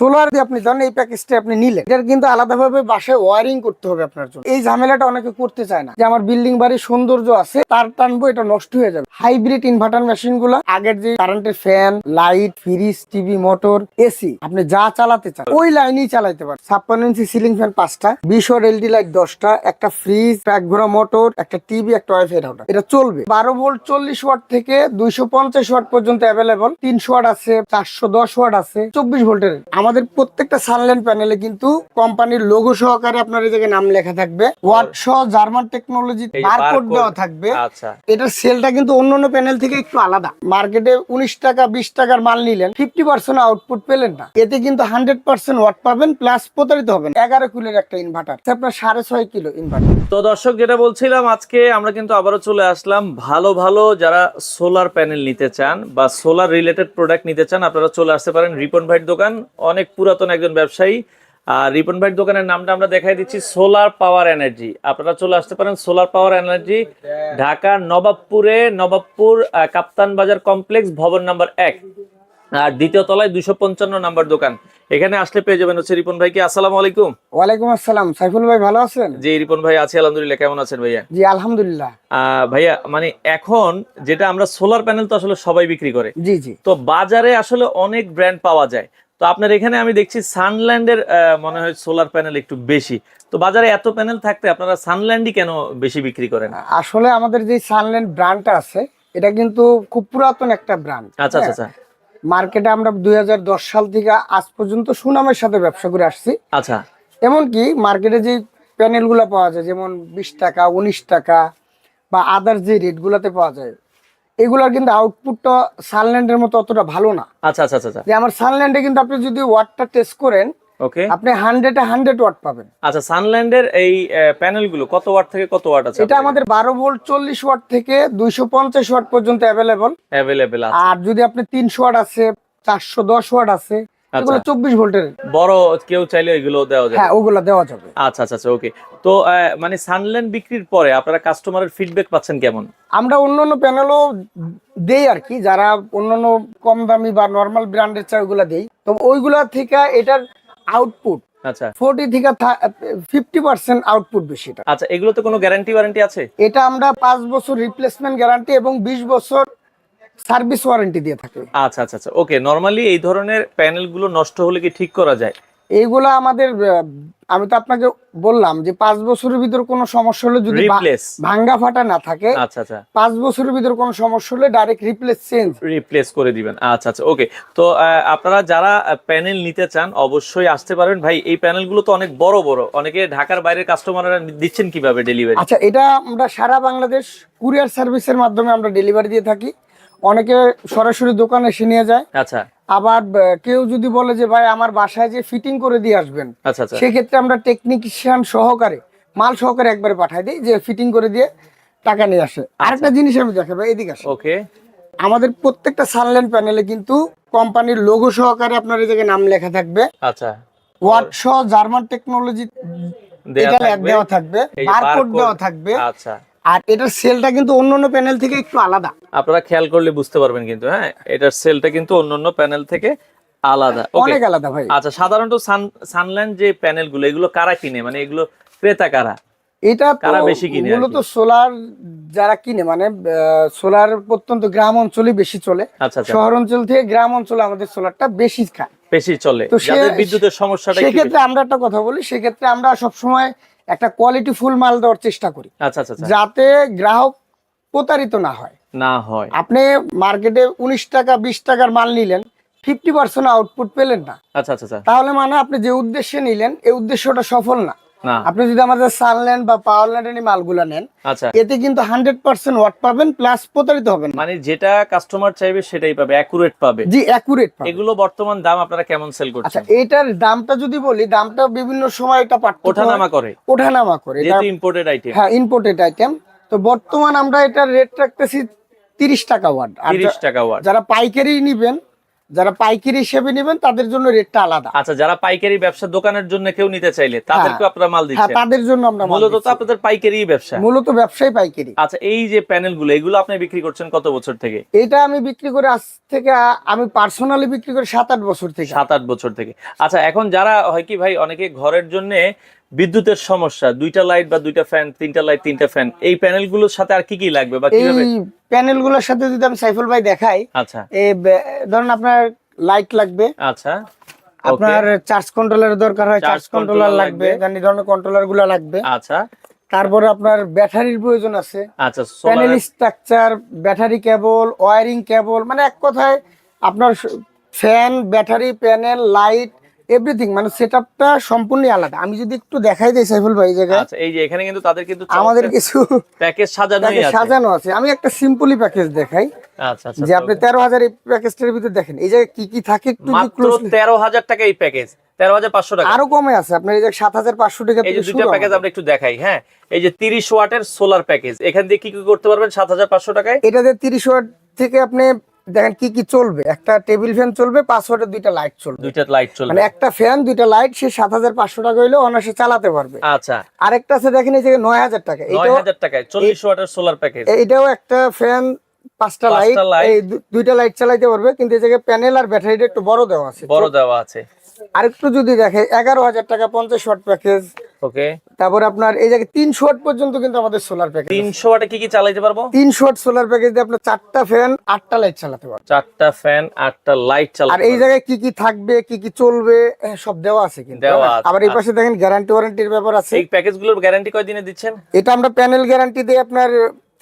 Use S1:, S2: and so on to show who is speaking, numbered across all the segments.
S1: Solar দিয়ে আপনি জানেন এই প্যাকেজটা আপনি নিলেন, এটার কিন্তু আলাদাভাবে বাসায় ওয়ারিং করতে হবে আপনার জন্য। এই ঝামেলাটা অনেকে করতে চায় না। যে আমার বিল্ডিং বাড়ির সৌন্দর্য আছে, তার টানবো, এটা নষ্ট হয়ে যাবে। হাইব্রিড ইনভার্টার মেশিনগুলো, আগের যে কারেন্টের fan light fridge TV motor AC আপনি যা চালাতে চান, ওই লাইনেই চালাতে পারেন। ছাপ্পান্ন ইঞ্চি সিলিং ফ্যান পাঁচটা, বিশ ওয়াট এলডি লাইট দশটা, একটা ফ্রিজ এক ঘোড়া মোটর একটা টিভি একটা ওয়াইফাই রাউটার এটা চলবে। বারো ভোল্ট চল্লিশ ওয়াট থেকে দুইশো পঞ্চাশ ওয়াট পর্যন্ত অ্যাভেলেবল তিনশো ওয়াট আছে, চারশো দশ ওয়াট আছে, চব্বিশ ভোল্টের আমাদের প্রত্যেকটা সানলাইন প্যানেলে কিন্তু কোম্পানির লোগো সহকারে আপনার এই জায়গায় নাম লেখা থাকবে। ওয়াট সহ জার্মান টেকনোলজি বারকোড দেওয়া থাকবে।
S2: আচ্ছা।
S1: এটার সেলটা কিন্তু অন্যান্য প্যানেল থেকে একটু আলাদা। মার্কেটে উনিশ টাকা বিশ টাকার মাল নিলেন ফিফটি পার্সেন্ট আউটপুট পেলেন না। এতে কিন্তু হান্ড্রেড পার্সেন্ট ওয়াট পাবেন প্লাস প্রতারিত হবেন। এগারো কিলোর একটা ইনভার্টার আপনার সাড়ে ছয় কিলো ইনভার্টার
S2: তো দর্শক যেটা বলছিলাম আজকে আমরা কিন্তু আবারও চলে আসলাম। ভালো ভালো যারা সোলার প্যানেল নিতে চান বা সোলার রিলেটেড প্রোডাক্ট নিতে চান আপনারা চলে আসতে পারেন রিপন ভাইয়ের দোকান অনেক পুরাতন একজন ব্যবসায়ী। আর রিপন ভাইয়ের দোকানের নামটা আমরা দেখাই দিচ্ছি সোলার পাওয়ার এনার্জি আপনারা চলে আসতে পারেন সোলার পাওয়ার এনার্জি ঢাকার নবাবপুরে নবাবপুর কাপ্তান বাজার কমপ্লেক্স ভবন নাম্বার এক। আর দ্বিতীয় তলায় দুশো পঞ্চান্ন নাম্বার দোকান। এখানে আসলে পেয়ে যাবেন হচ্ছে রিপন ভাইকে। আসসালাম আলাইকুম।
S1: ওয়ালাইকুম আসসালাম। সাইফুল ভাই ভালো আছেন?
S2: জি রিপন ভাই আছি আলহামদুলিল্লাহ। কেমন আছেন ভাইয়া?
S1: জি আলহামদুলিল্লাহ।
S2: আহ, ভাইয়া মানে এখন যেটা আমরা সোলার প্যানেল তো আসলে সবাই বিক্রি করে।
S1: জি জি।
S2: তো বাজারে আসলে অনেক ব্র্যান্ড পাওয়া যায়। তো আপনার এখানে আমি দেখছি সানল্যান্ডের মনে হয় সোলার প্যানেল একটু বেশি। তো বাজারে এত প্যানেল থাকতে আপনারা সানল্যান্ডই কেন বেশি বিক্রি করেন?
S1: আসলে আমাদের যে সানল্যান্ড ব্র্যান্ডটা আছে এটা কিন্তু খুব পুরাতন একটা ব্র্যান্ড
S2: আচ্ছা আচ্ছা আচ্ছা।
S1: মার্কেটে আমরা দুই হাজার দশ সাল থেকে আজ পর্যন্ত সুনামের সাথে ব্যবসা করে আসছি।
S2: আচ্ছা।
S1: এমনকি মার্কেটে যে প্যানেলগুলো পাওয়া যায় যেমন বিশ টাকা উনিশ টাকা বা আদার যে রেটগুলোতে পাওয়া যায় এগুলোর কিন্তু আউটপুটটা সানল্যান্ডের মতো অতটা ভালো না।
S2: আচ্ছা আচ্ছা আচ্ছা আচ্ছা।
S1: যে আমার সানল্যান্ডে কিন্তু আপনি যদি ওয়াটটা টেস্ট করেন
S2: ওকে
S1: আপনি হান্ড্রেডে হান্ড্রেড ওয়াট পাবেন।
S2: আচ্ছা সানল্যান্ডের এই প্যানেলগুলো কত ওয়াট থেকে কত ওয়াট আছে
S1: এটা আমাদের বারো ভোল্ট চল্লিশ ওয়াট থেকে দুইশো পঞ্চাশ ওয়াট পর্যন্ত अवेलेबल
S2: अवेलेबल আছে
S1: আর যদি আপনি তিনশো ওয়াট আছে চারশো দশ ওয়াট আছে এগুলো ভোল্টের।
S2: বড় কেউ চাইলে এগুলো দেওয়া যায়
S1: হ্যাঁ ওগুলো দেওয়া যাবে।
S2: আচ্ছা আচ্ছা আচ্ছা ওকে। তো মানে সানল্যান্ড বিক্রির পরে আপনারা কাস্টমারের ফিডব্যাক পাচ্ছেন কেমন?
S1: আমরা অন্যান্য প্যানেলও দেই আর কি যারা অন্যান্য কম দামি বা নর্মাল ব্র্যান্ডের চা দেই। তো ওইগুলা থেকে এটার আউটপুট
S2: আচ্ছা।
S1: ফোর্টি থেকে ফিফটি পার্সেন্ট আউটপুট বেশি এটা।
S2: আচ্ছা এগুলোতে কোনো গ্যারান্টি ওয়ারেন্টি আছে?
S1: এটা আমরা পাঁচ বছর রিপ্লেসমেন্ট গ্যারান্টি এবং বিশ বছর সার্ভিস ওয়ারেন্টি দিয়ে থাকে।
S2: আচ্ছা আচ্ছা আচ্ছা। ওকে নরমালি এই ধরনের প্যানেলগুলো নষ্ট হলে কি ঠিক করা যায়?
S1: এইগুলা আমাদের আমি তো আপনাকে বললাম যে পাঁচ বছরের ভিতর কোনো সমস্যা হলে যদি ভাঙ্গা ফাটা না থাকে
S2: আচ্ছা আচ্ছা।
S1: পাঁচ বছরের ভিতর কোনো সমস্যা হলে ডাইরেক্ট রিপ্লেস চেঞ্জ
S2: রিপ্লেস করে দিবেন। আচ্ছা আচ্ছা ওকে। তো আপনারা যারা প্যানেল নিতে চান অবশ্যই আসতে পারবেন ভাই এই প্যানেলগুলো তো অনেক বড় বড়। অনেকে ঢাকার বাইরের কাস্টমাররা দিচ্ছেন কীভাবে ডেলিভারি
S1: আচ্ছা এটা আমরা সারা বাংলাদেশ কুরিয়ার সার্ভিসের মাধ্যমে আমরা ডেলিভারি দিয়ে থাকি। অনেকে সরাসরি দোকানে এসে নিয়ে যায়।
S2: আচ্ছা।
S1: আবার কেউ যদি বলে যে ভাই আমার বাসায় যে ফিটিং করে দিয়ে আসবেন
S2: আচ্ছা আচ্ছা।
S1: সেক্ষেত্রে আমরা টেকনিশিয়ান সহকারে মাল সহকারে একবারে পাঠাই দিই যে ফিটিং করে দিয়ে টাকা নিয়ে আসে। আরেকটা জিনিস আমি দেখাবো এদিকে আসে
S2: ওকে।
S1: আমাদের প্রত্যেকটা সানলাইন প্যানেলে কিন্তু কোম্পানির লোগো সহকারে আপনার এই জায়গায় নাম লেখা থাকবে।
S2: আচ্ছা।
S1: ওয়াট সহ জার্মান টেকনোলজি এটা দেওয়া থাকবে বারকোড দেওয়া থাকবে।
S2: আচ্ছা।
S1: আর এটার সেলটা কিন্তু অন্যান্য প্যানেল থেকে একটু আলাদা।
S2: আপনারা খেয়াল করলে বুঝতে পারবেন কিন্তু হ্যাঁ? এটার সেলটা কিন্তু অন্যান্য প্যানেল থেকে আলাদা।
S1: অনেক আলাদা ভাই।
S2: আচ্ছা সাধারণত সানল্যান্ড যে প্যানেলগুলো এগুলো কারা কিনে? মানে এগুলো ক্রেতা কারা?
S1: এটা
S2: কারা বেশি কিনে
S1: মূলত সোলার যারা কিনে মানে সোলার প্রত্যন্ত গ্রাম অঞ্চলে বেশি চলে।
S2: আচ্ছা আচ্ছা।
S1: শহর অঞ্চল থেকে গ্রাম অঞ্চলে আমাদের সোলারটা বেশি খায়।
S2: বেশি চলে।
S1: তো
S2: বিদ্যুতের সমস্যাটা
S1: সেক্ষেত্রে আমরা একটা কথা বলি সেক্ষেত্রে আমরা সবসময় একটা কোয়ালিটি ফুল মাল দেওয়ার চেষ্টা করি।
S2: আচ্ছা আচ্ছা আচ্ছা।
S1: যাতে গ্রাহক প্রতারিত না হয়।
S2: না হয়।
S1: আপনি মার্কেটে উনিশ টাকা বিশ টাকার মাল নিলেন ফিফটি পার্সেন্ট আউটপুট পেলেন না।
S2: আচ্ছা আচ্ছা।
S1: তাহলে মানে আপনি যে উদ্দেশ্যে নিলেন এই উদ্দেশ্যটা সফল না। আপনি যদি আমাদের সানল্যান্ড বা পাওয়ারল্যান্ডের এই মালগুলা নেন
S2: আচ্ছা।
S1: এতে কিন্তু হান্ড্রেড পার্সেন্ট ওয়াট পাবেন প্লাস প্রতারিত হবেন
S2: মানে যেটা কাস্টমার চাইবে সেটাই পাবে অ্যাকুরেট পাবে।
S1: জি অ্যাকুরেট
S2: এগুলো বর্তমান দাম আপনারা কেমন সেল করছেন?
S1: আচ্ছা এটার দামটা যদি বলি দামটা বিভিন্ন সময় এটা পার্থক্য
S2: ওঠানামা। করে।
S1: ওঠানামা করে। এটা-
S2: যেহেতু ইম্পোর্টেড আইটেম
S1: হ্যাঁ ইম্পোর্টেড আইটেম তো বর্তমান আমরা এটার রেট রাখতেছি তিরিশ টাকা ওয়াট
S2: তিরিশ টাকা ওয়াট
S1: যারা পাইকারি নিবেন যারা পাইকারি হিসেবে নেবেন তাদের জন্য রেটটা আলাদা।
S2: আচ্ছা যারা পাইকারি ব্যবসা দোকানের জন্য কেউ নিতে চাইলে তাদেরকে আপনারা মাল
S1: হ্যাঁ
S2: দিচ্ছেন?
S1: তাদের জন্য আমরা
S2: মূলত তো আপনাদের পাইকারি ব্যবসা।
S1: মূলত ব্যবসায়ী পাইকারি।
S2: আচ্ছা এই যে প্যানেলগুলো এগুলো আপনি বিক্রি করছেন কত বছর থেকে?
S1: এটা আমি বিক্রি করে আজ থেকে আমি পার্সোনালি বিক্রি করে সাত আট বছর থেকে।
S2: সাত আট বছর থেকে। আচ্ছা এখন যারা হয় কি ভাই অনেকে ঘরের জন্য বিদ্যুতের সমস্যা দুইটা লাইট বা দুইটা ফ্যান তিনটা লাইট তিনটা ফ্যান এই প্যানেলগুলোর সাথে আর কি কি লাগবে বা
S1: এই
S2: কীভাবে
S1: প্যানেলগুলোর সাথে যদি আমি সাইফুল ভাই দেখাই
S2: আচ্ছা।
S1: এই ধরুন আপনার লাইট লাগবে
S2: আচ্ছা।
S1: আপনার চার্জ কন্ট্রোলার দরকার হয় চার্জ কন্ট্রোলার লাগবে। জানি ধরনের কন্ট্রোলারগুলো লাগবে।
S2: আচ্ছা।
S1: তারপরে আপনার ব্যাটারির প্রয়োজন আছে।
S2: আচ্ছা
S1: panel structure battery cable wiring cable মানে এক কথায় আপনার fan battery panel light everything মানে সেটআপটা সম্পূর্ণ আলাদা। আমি যদি একটু দেখাই দিই সাইফুল ভাই এই জায়গায়।
S2: আচ্ছা এই যে এখানে কিন্তু তাদের কিন্তু
S1: আমাদের কিছু
S2: প্যাকেজ
S1: প্যাকেজ
S2: আছে।
S1: সাজানো আছে। আমি একটা সিম্পলি প্যাকেজ দেখাই
S2: আচ্ছা আচ্ছা
S1: যে আপনি তেরো হাজার এই প্যাকেজটার ভিতরে দেখেন। এই জায়গায় কি কি থাকে একটু
S2: মাত্র
S1: closely-
S2: তেরো হাজার টাকা এই প্যাকেজ তেরো হাজার পাঁচশো টাকা।
S1: আরও কমে আছে। আপনার এই যে সাত হাজার পাঁচশো টাকা
S2: এই যে
S1: শুরু
S2: প্যাকেজ আমরা একটু দেখাই হ্যাঁ? এই যে তিরিশ ওয়াটের সোলার প্যাকেজ এখান দিয়ে কি কি করতে পারবেন? সাত হাজার পাঁচশো টাকায়?
S1: এটাতে তিরিশ ওয়াট থেকে আপনি দেখেন কি কি চলবে? একটা টেবিল ফ্যান চলবে পাঁচ ওয়াটের দুইটা লাইট চলবে।
S2: দুইটা লাইট চলবে।
S1: মানে একটা ফ্যান দুইটা লাইট সে সাত হাজার পাঁচশো টাকা হইলে অনায়াসে চালাতে পারবে।
S2: আচ্ছা।
S1: আরেকটা আছে দেখেন এই যে নয় হাজার টাকা
S2: নয়
S1: এটাও
S2: হাজার টাকায় চল্লিশ ওয়াটের সোলার প্যাকেজ
S1: এটাও একটা ফ্যান পাঁচটা লাইট এই দুইটা লাইট চালাইতে পারবে কিন্তু এই জায়গায় প্যানেল আর ব্যাটারিটা একটু বড় দেওয়া আছে।
S2: বড় দেওয়া আছে।
S1: আরেকটু যদি দেখে এগারো হাজার টাকা পঞ্চাশ ওয়াট প্যাকেজ
S2: ওকে
S1: তারপর আপনার এই জায়গায় তিনশো ওয়াট পর্যন্ত কিন্তু আমাদের সোলার প্যাকেজ
S2: তিনশো ওয়াটে কি কি চালাইতে পারব?
S1: তিনশো ওয়াট সোলার প্যাকেজ দিয়ে আপনার চারটা ফ্যান আটটা লাইট চালাতে পারব
S2: চারটা ফ্যান আটটা লাইট
S1: আর এই জায়গায় কি কি থাকবে কি কি চলবে সব দেওয়া আছে কিন্তু
S2: দেওয়া
S1: হ্যাঁ?
S2: আছে,
S1: আবার এই পাশে দেখেন গ্যারান্টি ওয়ারেন্টির ব্যাপার আছে।
S2: এই প্যাকেজগুলোর গ্যারান্টি কয়দিনে দিচ্ছেন?
S1: এটা আমরা প্যানেল গ্যারান্টি দিয়ে আপনার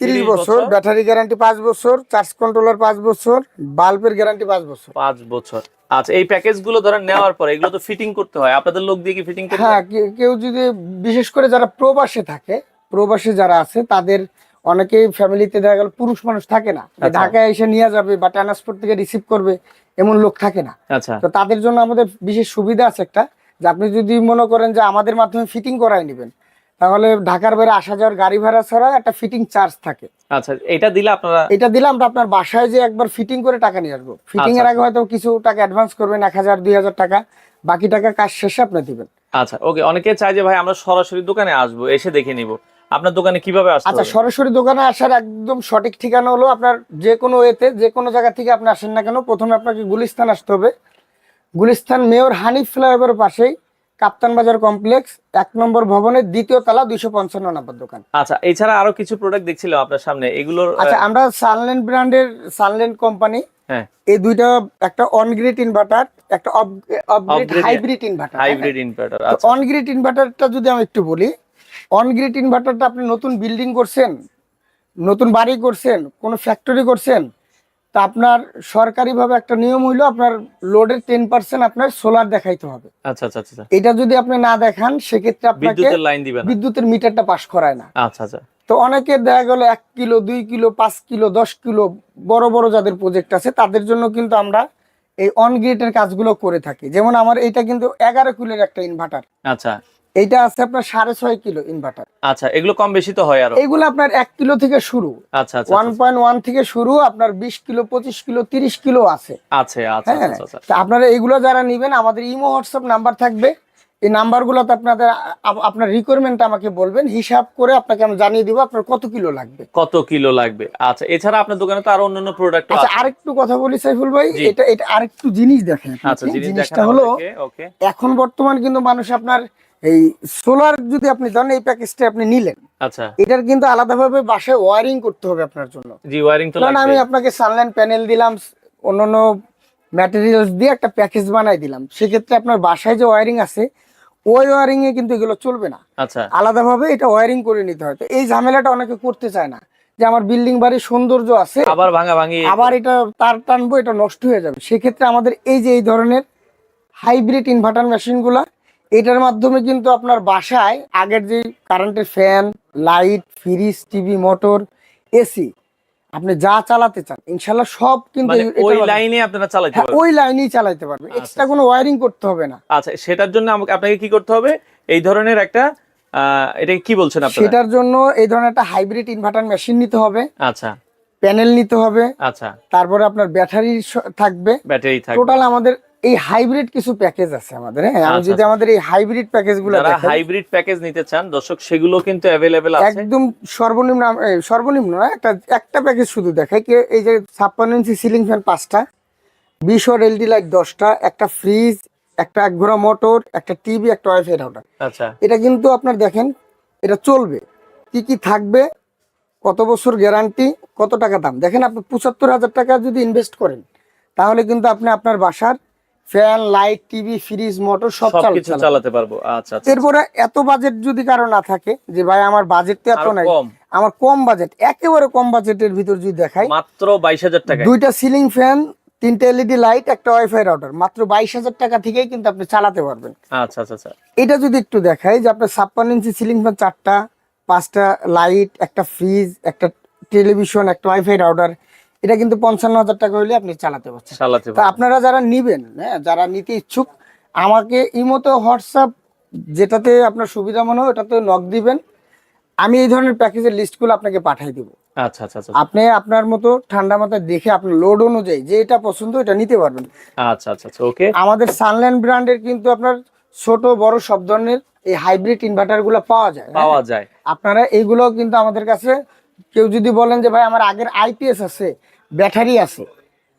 S1: তিরিশ
S2: 30
S1: বছর। ব্যাটারি গ্যারান্টি পাঁচ বছর চার্জ কন্ট্রোলার পাঁচ বছর বাল্বের গ্যারান্টি পাঁচ বছর।
S2: পাঁচ বছর। আচ্ছা এই প্যাকেজগুলো ধরেন নেওয়ার পরে এগুলো তো ফিটিং করতে হয়। আপনাদের লোক দিয়ে কি ফিটিং করতে
S1: হ্যাঁ কেউ যদি বিশেষ করে যারা প্রবাসে থাকে প্রবাসে যারা আছে তাদের অনেকেই ফ্যামিলিতে দেখা গেল পুরুষ মানুষ থাকে না।
S2: আচ্ছা।
S1: ঢাকায় এসে নিয়ে যাবে বা ট্রান্সপোর্ট থেকে রিসিভ করবে এমন লোক থাকে না।
S2: আচ্ছা।
S1: তো তাদের জন্য আমাদের বিশেষ সুবিধা আছে একটা যে আপনি যদি মনে করেন যে আমাদের মাধ্যমে ফিটিং করাই নেবেন তাহলে ঢাকার বাইরে আসা যাওয়ার গাড়ি ভাড়া ছাড়া একটা ফিটিং চার্জ থাকে।
S2: আচ্ছা এটা দিলে আপনারা
S1: এটা দিলাম আমরা আপনার বাসায় যে একবার ফিটিং করে টাকা নিয়ে আসব। ফিটিং এর
S2: আচ্ছা,
S1: আগে হয়তো কিছু টাকা অ্যাডভান্স করবেন এক হাজার দুই হাজার টাকা। বাকি টাকা কাজ শেষে আপনি দিবেন।
S2: আচ্ছা ওকে অনেকে চায় যে ভাই আমরা সরাসরি দোকানে আসব এসে দেখে নিব। আপনার দোকানে কীভাবে আসতে
S1: আচ্ছা সরাসরি দোকানে আসার একদম সঠিক ঠিকানা হলো আপনার যে কোনো এতে যে কোনো জায়গা থেকে আপনি আসেন না কেন প্রথমে আপনাকে গুলিস্তান আসতে হবে। গুলিস্তান মেয়র হানিফ ফ্লাইওভার পাশেই কাপ্তান বাজার কমপ্লেক্স এক নম্বর ভবনের দ্বিতীয় তলা দুইশো পঞ্চান্ন নম্বর দোকান।
S2: আচ্ছা এছাড়া আরও কিছু প্রোডাক্ট দেখছিলাম আপনার সামনে এগুলোর
S1: আচ্ছা আমরা সানল্যান্ড ব্র্যান্ডের সানল্যান্ড কোম্পানি এই দুইটা একটা অনগ্রিড ইনভার্টার একটা off grid hybrid inverter
S2: hybrid inverter আচ্ছা।
S1: অনগ্রিড ইনভার্টারটা যদি আমি একটু বলি অনগ্রিড ইনভার্টারটা আপনি নতুন বিল্ডিং করছেন নতুন বাড়ি করছেন কোনো ফ্যাক্টরি করছেন তা আপনার সরকারিভাবে একটা নিয়ম হইল আপনার লোডের টেন পার্সেন্ট আপনার সোলার দেখাইতে হবে।
S2: আচ্ছা আচ্ছা আচ্ছা
S1: এটা যদি আপনি না দেখান সেক্ষেত্রে আপনাকে
S2: বিদ্যুতের
S1: মিটারটা পাস করায় না।
S2: আচ্ছা আচ্ছা।
S1: তো অনেকে দেখা গেল এক কিলো দুই কিলো পাঁচ কিলো দশ কিলো বড় বড় যাদের প্রজেক্ট আছে তাদের জন্য কিন্তু আমরা এই অনগ্রিডের কাজগুলো করে থাকি। যেমন আমার এটা কিন্তু এগারো কিলোর একটা ইনভার্টার
S2: আচ্ছা।
S1: এইটা আছে আপনার সাড়ে ছয় কিলো ইনভার্টার
S2: আচ্ছা এগুলো কম বেশি তো হয় আর।
S1: এগুলো আপনার এক কিলো থেকে শুরু।
S2: আচ্ছা আচ্ছা
S1: ওয়ান পয়েন্ট ওয়ান থেকে শুরু আপনার বিশ কিলো পঁচিশ কিলো তিরিশ কিলো আছে।
S2: আচ্ছা আচ্ছা
S1: হ্যাঁ
S2: আচ্ছা আচ্ছা।
S1: তা আপনারা এগুলো যারা নিবেন আমাদের ইমো হোয়াটসঅ্যাপ নাম্বার থাকবে। এই নাম্বারগুলোতে আপনাদের আপনার রিকোয়ারমেন্ট আমাকে বলবেন হিসাব করে আপনাকে আমি জানিয়ে দিব আপনার কত কিলো লাগবে।
S2: কত কিলো লাগবে? আচ্ছা এছাড়া আপনার দোকানে তো আরও অন্যান্য প্রোডাক্ট
S1: আচ্ছা আরেকটু কথা বলি সাইফুল ভাই এটা এটা আরেকটু জিনিস দেখেন
S2: আচ্ছা জিনিস
S1: জিনিসটা হলো
S2: ওকে।
S1: এখন বর্তমান কিন্তু মানুষ আপনার এই সোলার যদি আপনি ধরেন এই প্যাকেজটা আপনি নিলেন
S2: আচ্ছা।
S1: এটার কিন্তু আলাদাভাবে বাসায় ওয়ারিং করতে হবে আপনার জন্য।
S2: জি ওয়ারিং তো
S1: কারণ আমি আপনাকে সানলাইন প্যানেল দিলাম অন্যান্য ম্যাটেরিয়ালস দিয়ে একটা প্যাকেজ বানাই দিলাম। সেক্ষেত্রে আপনার বাসায় যে ওয়ারিং আছে ওই ওয়ারিং এ কিন্তু এগুলো চলবে না।
S2: আচ্ছা।
S1: আলাদাভাবে এটা ওয়ারিং করে নিতে হয়। তো এই ঝামেলাটা অনেকে করতে চায় না যে আমার বিল্ডিং বাড়ির সৌন্দর্য আছে
S2: আবার ভাঙা ভাঙি
S1: আবার এটা তার টানবো এটা নষ্ট হয়ে যাবে। সেক্ষেত্রে আমাদের এই যে এই ধরনের হাইব্রিড ইনভার্টার মেশিনগুলা এটার মাধ্যমে কিন্তু আপনার বাসায় আগের যে কারেন্টের fan light fridge TV motor AC আপনি যা চালাতে চান ইনশাল্লাহ সব কিন্তু
S2: মানে ওই লাইনে আপনারা চালাতে
S1: হ্যাঁ,
S2: পারবেন।
S1: ওই লাইনেই চালাতে পারবেন। এক্সট্রা কোনো ওয়্যারিং করতে হবে না।
S2: আচ্ছা সেটার জন্য আমাকে আপনাকে কি করতে হবে? এই ধরনের একটা আহ, এটা কি বলছেন আপনারা?
S1: সেটার জন্য এই ধরনের একটা হাইব্রিড ইনভার্টার মেশিন নিতে হবে।
S2: আচ্ছা।
S1: প্যানেল নিতে হবে।
S2: আচ্ছা।
S1: তারপরে আপনার ব্যাটারি থাকবে।
S2: ব্যাটারি থাকবে।
S1: টোটাল আমাদের এই হাইব্রিড কিছু প্যাকেজ আছে আমাদের হ্যাঁ? আমি
S2: আচ্ছা,
S1: যদি
S2: আচ্ছা।
S1: আমাদের এই হাইব্রিড প্যাকেজগুলো
S2: যারা হাইব্রিড প্যাকেজ নিতে চান দর্শক সেগুলো কিন্তু অ্যাভেলেবেল আছে।
S1: একদম সর্বনিম্ন সর্বনিম্ন না একটা একটা প্যাকেজ শুধু দেখাই। কি এই যে ছাপ্পান্ন ইঞ্চি সিলিং ফ্যান পাঁচটা বিশ ওয়াট এলডি লাইট দশটা একটা ফ্রিজ একটা এক ঘোড়া মোটর একটা টিভি একটা ওয়াইফাই রাউটার
S2: আচ্ছা।
S1: এটা কিন্তু আপনার দেখেন এটা চলবে। কি কি থাকবে কত বছর গ্যারান্টি কত টাকা দাম? দেখেন আপনি পঁচাত্তর হাজার টাকা যদি ইনভেস্ট করেন তাহলে কিন্তু আপনি আপনার বাসার fan light TV fridge motor সব
S2: সবকিছু
S1: চালাতে
S2: পারব। আচ্ছা আচ্ছা
S1: এরপরে এত বাজেট যদি কারও না থাকে যে ভাই আমার বাজেট তো এত নাই আমার কম বাজেট একেবারে কম বাজেটের ভিতর যদি দেখাই
S2: মাত্র বাইশ হাজার টাকায়।
S1: দুইটা সিলিং ফ্যান তিনটা এলইডি লাইট একটা ওয়াইফাই রাউটার মাত্র বাইশ হাজার টাকা থেকেই কিন্তু আপনি চালাতে পারবেন।
S2: আচ্ছা আচ্ছা আচ্ছা।
S1: এটা যদি একটু দেখাই যে আপনার ছাপ্পান্ন ইঞ্চি সিলিং ফ্যান চারটা পাঁচটা লাইট একটা ফ্রিজ একটা টেলিভিশন একটা ওয়াইফাই রাউটার এটা কিন্তু পঞ্চান্ন হাজার টাকা হলে আপনি চালাতে পারছেন।
S2: চালাতে
S1: আপনারা যারা নিবেন হ্যাঁ যারা নিতে ইচ্ছুক আমাকে ইমোতে হোয়াটসঅ্যাপ যেটাতে আপনার সুবিধা মনে হয় ওটাতে নক দিবেন। আমি এই ধরনের প্যাকেজের লিস্টগুলো আপনাকে পাঠিয়ে দিব।
S2: আচ্ছা আচ্ছা আচ্ছা
S1: আপনি আপনার মতো ঠান্ডা মাথায় দেখে আপনার লোড অনুযায়ী যে এটা পছন্দ এটা নিতে পারবেন।
S2: আচ্ছা আচ্ছা আচ্ছা ওকে।
S1: আমাদের সানল্যান্ড ব্র্যান্ডের কিন্তু আপনার ছোট বড় সব ধরনের এই হাইব্রিড ইনভার্টারগুলো পাওয়া যায় হ্যাঁ?
S2: পাওয়া যায়।
S1: আপনারা এইগুলো কিন্তু আমাদের কাছে কেউ যদি বলেন যে ভাই আমার আগের আইপিএস আছে ব্যাটারি আছে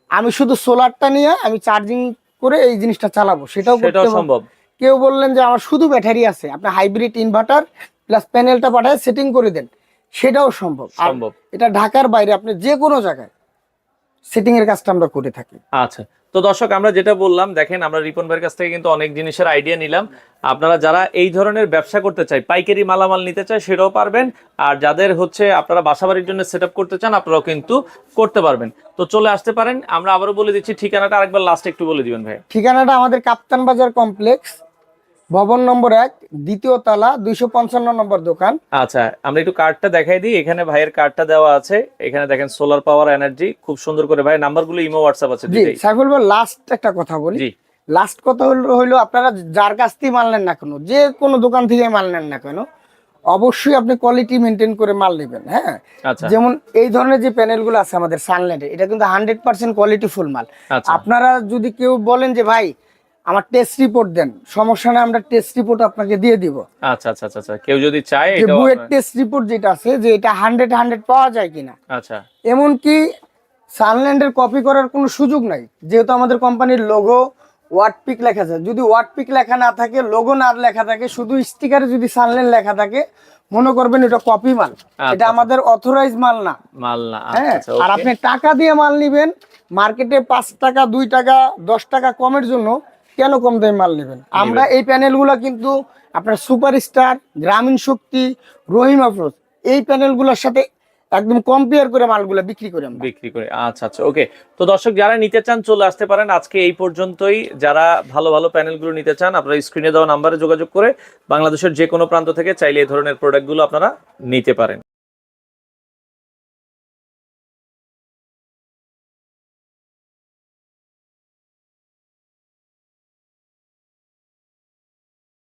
S1: আমি শুধু সোলারটা নিয়ে আমি চার্জিং করে এই জিনিসটা চালাবো সেটাও করতে
S2: সম্ভব।
S1: কেউ বললেন যে আমার শুধু ব্যাটারি আছে আপনি হাইব্রিড ইনভার্টার প্লাস প্যানেলটা পাঠায় সেটিং করে দেন। সেটাও সম্ভব।
S2: সম্ভব।
S1: এটা ঢাকার বাইরে আপনি যে কোনো জায়গায় সেটিং এর কাজটা আমরা করে থাকি।
S2: আচ্ছা। তো দর্শক, আমরা যেটা বললাম, দেখেন আমরা রিপন ভাইয়ের কাছ থেকে কিন্তু অনেক জিনিসের আইডিয়া নিলাম। আপনারা যারা এই ধরনের ব্যবসা করতে চাই পাইকারি মালামাল নিতে চায়, সেটাও পারবেন। আর যাদের হচ্ছে আপনারা বাসাবাড়ির জন্য সেট করতে চান, আপনারাও কিন্তু করতে পারবেন। তো চলে আসতে পারেন, আমরা আবারও বলে দিচ্ছি, ঠিকানাটা আরেকবার লাস্ট একটু বলে দিবেন ভাই
S1: ঠিকানাটা আমাদের কাপ্তান বাজার কমপ্লেক্স ভবন নম্বর এক দ্বিতীয় তলা দুইশো পঞ্চান্ন নম্বর দোকান।
S2: আচ্ছা আমরা একটু কার্ডটা দেখাই দিই। এখানে ভাইয়ের কার্ডটা দেওয়া আছে। এখানে দেখেন সোলার পাওয়ার এনার্জি খুব সুন্দর করে ভাই নাম্বারগুলো ইমো হোয়াটসঅ্যাপ আছে
S1: জি সাইফুল ভাই লাস্ট একটা কথা বলি। লাস্ট কথা হলো হইল আপনারা যার কাছ থেকে মাল নেন না কেন যে কোনো দোকান থেকে মাল নেন না কেন অবশ্যই আপনি কোয়ালিটি মেনটেন করে মাল নেবেন হ্যাঁ?
S2: আচ্ছা।
S1: যেমন এই ধরনের যে প্যানেলগুলো আছে আমাদের সানলাইটের এটা কিন্তু হান্ড্রেড পার্সেন্ট কোয়ালিটি ফুল মাল।
S2: আচ্ছা।
S1: আপনারা যদি কেউ বলেন যে ভাই আমার টেস্ট রিপোর্ট দেন। সমস্যা নেই আমরা টেস্ট রিপোর্ট আপনাকে দিয়ে দিব।
S2: আচ্ছা আচ্ছা আচ্ছা আচ্ছা। কেউ যদি চায়
S1: যে
S2: এটাও
S1: বুয়েট টেস্ট রিপোর্ট যেটা আছে যে এটা হান্ড্রেড হান্ড্রেড পাওয়া যায় কিনা।
S2: আচ্ছা।
S1: এমনকি সানল্যান্ডের কপি করার কোনো সুযোগ নাই। যেহেতু আমাদের কোম্পানির লোগো ওয়াট পিক লেখা আছে। যদি ওয়াট পিক লেখা না থাকে লোগো না লেখা থাকে শুধু স্টিকারে যদি সানল্যান্ড লেখা থাকে মনে করবেন এটা কপি মাল। এটা আমাদের অথরাইজ মাল না।
S2: মাল না
S1: হ্যাঁ
S2: আচ্ছা
S1: আর আপনি টাকা দিয়ে মাল নিবেন মার্কেটে পাঁচ টাকা দুই টাকা দশ টাকা কমের জন্য। কেন কম দামে মাল নেবেন? আমরা এই প্যানেলগুলো কিন্তু আপনার সুপারস্টার গ্রামীণ শক্তি রহিম আফরোজ এই প্যানেলগুলোর সাথে একদম কম্পেয়ার করে মালগুলো বিক্রি করে আমরা।
S2: বিক্রি করে। আচ্ছা আচ্ছা ওকে তো দর্শক যারা নিতে চান চলে আসতে পারেন। আজকে এই পর্যন্তই। যারা ভালো ভালো প্যানেলগুলো নিতে চান আপনারা স্ক্রিনে দেওয়া নাম্বারে যোগাযোগ করে বাংলাদেশের যে কোনো প্রান্ত থেকে চাইলে এই ধরনের প্রোডাক্টগুলো আপনারা নিতে পারেন।